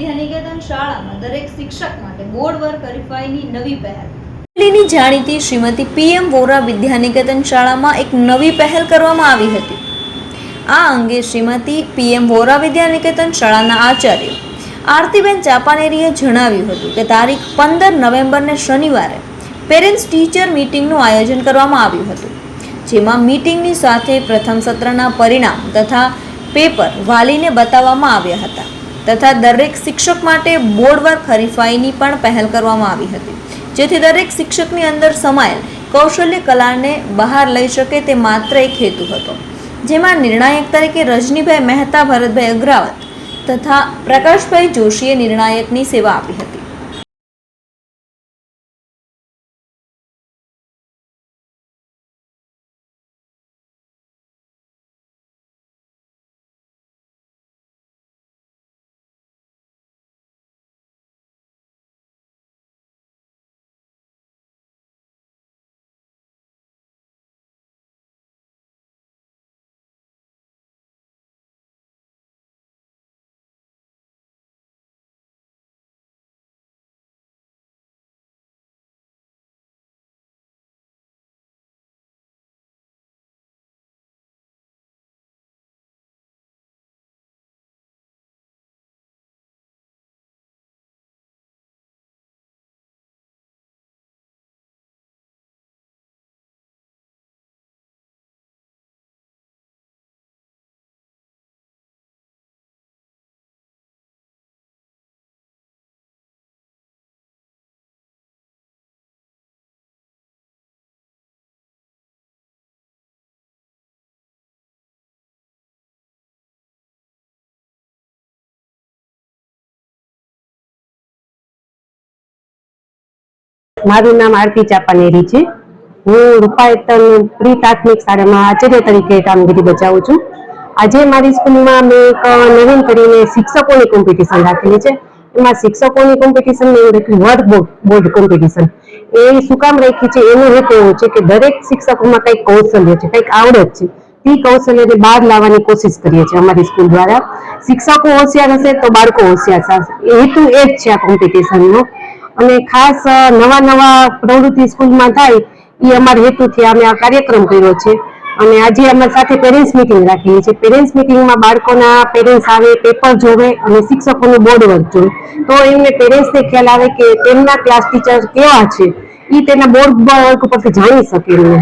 વિદ્યાનિકેતન શાળામાં દરેક શિક્ષક માટે બોર્ડ વર્ક હરીફાઈની નવી પહેલ. દિલ્હીની જાણીતી શ્રીમતી પીએમ વોરા વિદ્યાનિકેતન શાળામાં એક નવી પહેલ કરવામાં આવી હતી. આ અંગે શ્રીમતી પીએમ વોરા વિદ્યાનિકેતન શાળાના આચાર્ય આરતીબેન ચાપાનેરીએ જણાવ્યું હતું કે તારીખ પંદર નવેમ્બરને શનિવારે પેરેન્ટ્સ ટીચર મીટિંગનું આયોજન કરવામાં આવ્યું હતું, જેમાં મીટિંગની સાથે પ્રથમ સત્રના પરિણામ તથા પેપર વાલીને બતાવવામાં આવ્યા હતા. તથા દરેક શિક્ષક માટે બોર્ડ વર્ક હરીફાઈની પણ પહેલ કરવામાં આવી હતી. જેથી દરેક શિક્ષકની અંદર સમાયેલ કૌશલ્ય કલાને બહાર લઈ શકે તે માત્ર એક હેતુ હતો. જેમાં નિર્ણાયક તરીકે રજનીભાઈ મહેતા, ભરતભાઈ અગ્રાવત તથા પ્રકાશભાઈ જોશીએ નિર્ણાયકની સેવા આપી હતી. મારું નામ આરતી ચાપાનેરી છે. હું રૂપાયતન પ્રી પ્રાથમિક શાળામાં આચાર્ય તરીકે કામગીરી બજાવું છું. આજે મારી સ્કૂલમાં મેં એક નવીન કરીને શિક્ષકોની કોમ્પિટિશન રાખેલી છે. એમાં શિક્ષકોની કોમ્પિટિશન એવું રાખ્યું વર્ક બોર્ડ કોમ્પિટિશન. એ શું કામ રાખી છે? એનો હેતુ એવું છે કે દરેક શિક્ષકોમાં કંઈક કૌશલ્ય છે, કંઈક આવડત છે. તે કૌશલ્યને બહાર લાવવાની કોશિશ કરીએ છીએ અમારી સ્કૂલ દ્વારા. શિક્ષકો હોશિયાર હશે તો બાળકો હોશિયાર થશે. હેતુ એ જ છે આ કોમ્પિટિશનનો. અને ખાસ નવા નવા પ્રવૃત્તિ સ્કૂલમાં થાય એ અમારા હેતુથી અમે આ કાર્યક્રમ કર્યો છે. અને આજે અમારી સાથે પેરેન્ટ્સ મિટિંગ રાખેલી છે. પેરેન્ટ્સ મિટિંગમાં બાળકોના પેરેન્ટ્સ આવે, પેપર જોવે અને શિક્ષકોનું બોર્ડ વર્ક જોવે. તો એમને પેરેન્ટ્સને ખ્યાલ આવે કે તેમના ક્લાસ ટીચર કેવા છે એ તેના બોર્ડ વર્ક ઉપરથી જાણી શકે એમને.